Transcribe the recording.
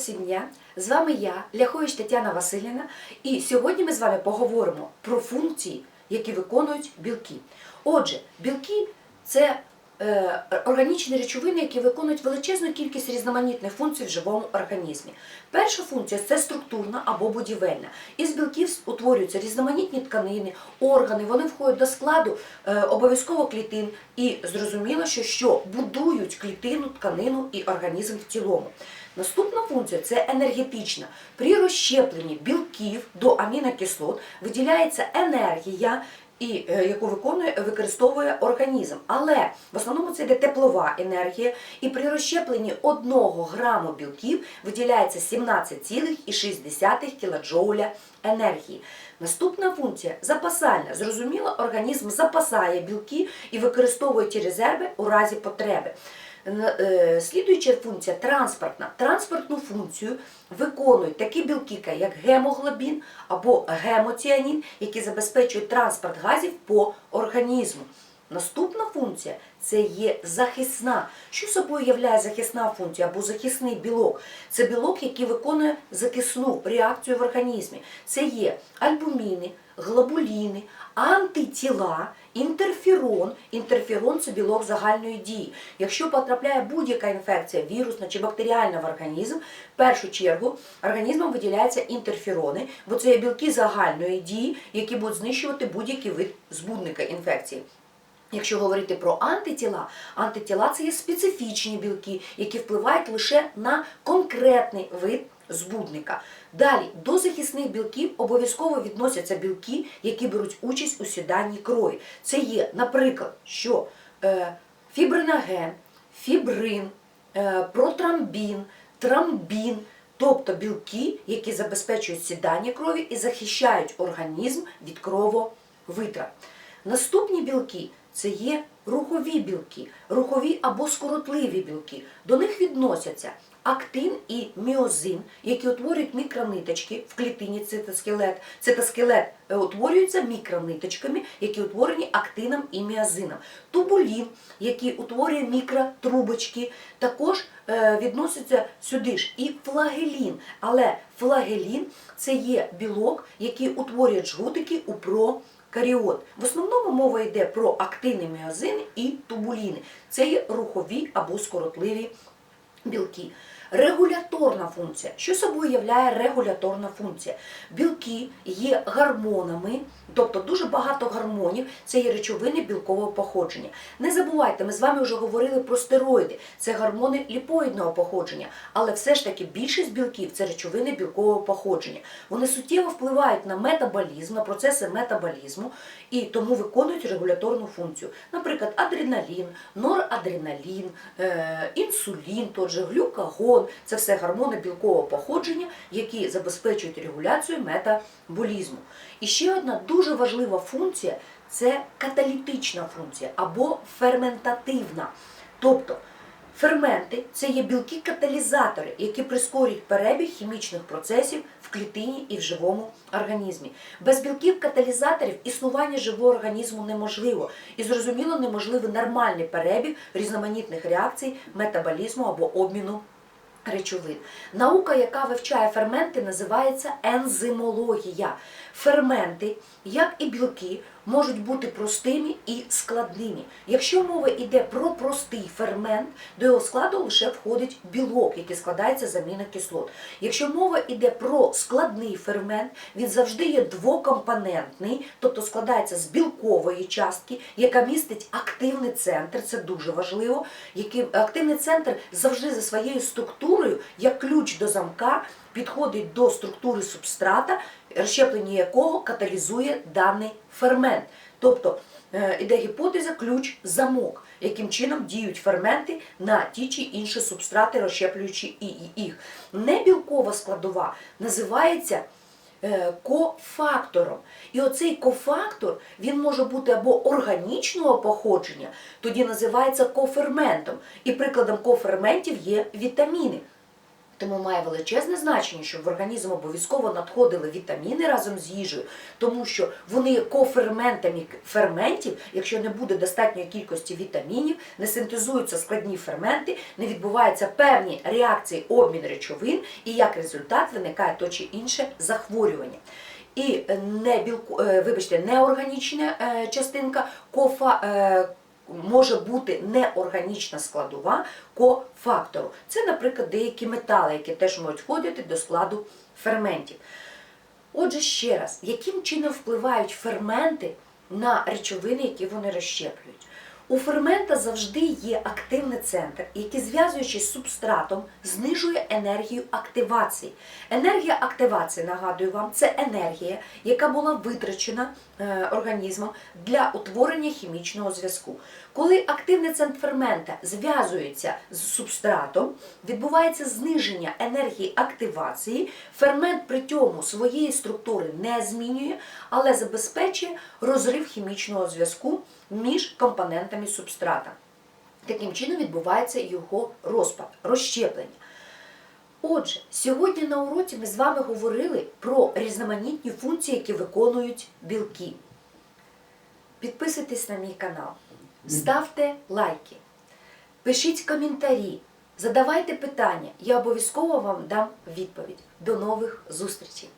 всім дня! З вами я, Ляхович Тетяна Васильівна, і сьогодні ми з вами поговоримо про функції, які виконують білки. Отже, білки це органічні речовини, які виконують величезну кількість різноманітних функцій в живому організмі. Перша функція це структурна або будівельна. Із білків утворюються різноманітні тканини, органи, вони входять до складу е, обов'язково клітин і зрозуміло, що, що будують клітину, тканину і організм в цілому. Наступна функція це енергетична. При розщепленні білків до амінокислот виділяється енергія, і, е, яку виконує, використовує організм. Але в основному це йде теплова енергія, і при розщепленні 1 граму білків виділяється 17,6 кілоджоуля енергії. Наступна функція запасальна. Зрозуміло, організм запасає білки і використовує ті резерви у разі потреби. Е, Слідуюча функція транспортна. Транспортну функцію виконують такі білки, як гемоглобін або гемоціанін, які забезпечують транспорт газів по організму. Наступна функція це є захисна. Що собою являє захисна функція або захисний білок? Це білок, який виконує захисну реакцію в організмі. Це є альбуміни, глобуліни, антитіла, інтерферон. Інтерферон це білок загальної дії. Якщо потрапляє будь-яка інфекція, вірусна чи бактеріальна в організм, в першу чергу організмом виділяються інтерферони, бо це є білки загальної дії, які будуть знищувати будь-який вид збудника інфекції. Якщо говорити про антитіла, антитіла це є специфічні білки, які впливають лише на конкретний вид збудника. Далі до захисних білків обов'язково відносяться білки, які беруть участь у сіданні крові. Це є, наприклад, що е, фібриноген, фібрин, е, протрамбін, трамбін, тобто білки, які забезпечують сідання крові і захищають організм від крововитрат. Наступні білки це є рухові білки, рухові або скоротливі білки. До них відносяться актин і міозин, які утворюють мікрониточки в клітині цитоскелет. Цитоскелет е, утворюється мікрониточками, які утворені актином і міозином. Тубулін, який утворює мікротрубочки, також е, відноситься сюди ж і флагелін. Але флагелін це є білок, який утворює жгутики у про. Каріот. В основному мова йде про актини, міозини і тубуліни. Це є рухові або скоротливі білки. Регуляторна функція. Що собою являє регуляторна функція? Білки є гормонами, тобто дуже багато гормонів, це є речовини білкового походження. Не забувайте, ми з вами вже говорили про стероїди, це гормони ліпоїдного походження, але все ж таки більшість білків це речовини білкового походження. Вони суттєво впливають на метаболізм, на процеси метаболізму і тому виконують регуляторну функцію. Наприклад, адреналін, норадреналін, е, інсулін, тот же глюкагон це все гормони білкового походження, які забезпечують регуляцію метаболізму. І ще одна дуже важлива функція це каталітична функція або ферментативна. Тобто Ферменти це є білки-каталізатори, які прискорюють перебіг хімічних процесів в клітині і в живому організмі. Без білків-каталізаторів існування живого організму неможливо і зрозуміло неможливий нормальний перебіг різноманітних реакцій метаболізму або обміну речовин. Наука, яка вивчає ферменти, називається ензимологія. Ферменти, як і білки, можуть бути простими і складними. Якщо мова йде про простий фермент, до його складу лише входить білок, який складається з амінокислот. Якщо мова йде про складний фермент, він завжди є двокомпонентний, тобто складається з білкової частки, яка містить активний центр, це дуже важливо. Активний центр завжди за своєю структурою, як ключ до замка, підходить до структури субстрата, розщеплення якого каталізує даний фермент. Тобто е, іде гіпотеза ключ-замок, яким чином діють ферменти на ті чи інші субстрати, розщеплюючи їх. Небілкова складова називається е, кофактором. І оцей кофактор він може бути або органічного походження, тоді називається коферментом. І прикладом коферментів є вітаміни. Тому має величезне значення, щоб в організм обов'язково надходили вітаміни разом з їжею, тому що вони коферментами ферментів, якщо не буде достатньої кількості вітамінів, не синтезуються складні ферменти, не відбуваються певні реакції обмін речовин, і як результат виникає то чи інше захворювання. І не білку, е, вибачте, неорганічна е, частинка кофа. Може бути неорганічна складова кофактору. Це, наприклад, деякі метали, які теж можуть входити до складу ферментів. Отже, ще раз, яким чином впливають ферменти на речовини, які вони розщеплюють? У фермента завжди є активний центр, який, зв'язуючись з субстратом, знижує енергію активації. Енергія активації, нагадую вам, це енергія, яка була витрачена е, організмом для утворення хімічного зв'язку. Коли активний центр фермента зв'язується з субстратом, відбувається зниження енергії активації, фермент при цьому своєї структури не змінює, але забезпечує розрив хімічного зв'язку між компонентами субстрата. Таким чином відбувається його розпад, розщеплення. Отже, сьогодні на уроці ми з вами говорили про різноманітні функції, які виконують білки. Підписуйтесь на мій канал, ставте лайки, пишіть коментарі, задавайте питання, я обов'язково вам дам відповідь. До нових зустрічей!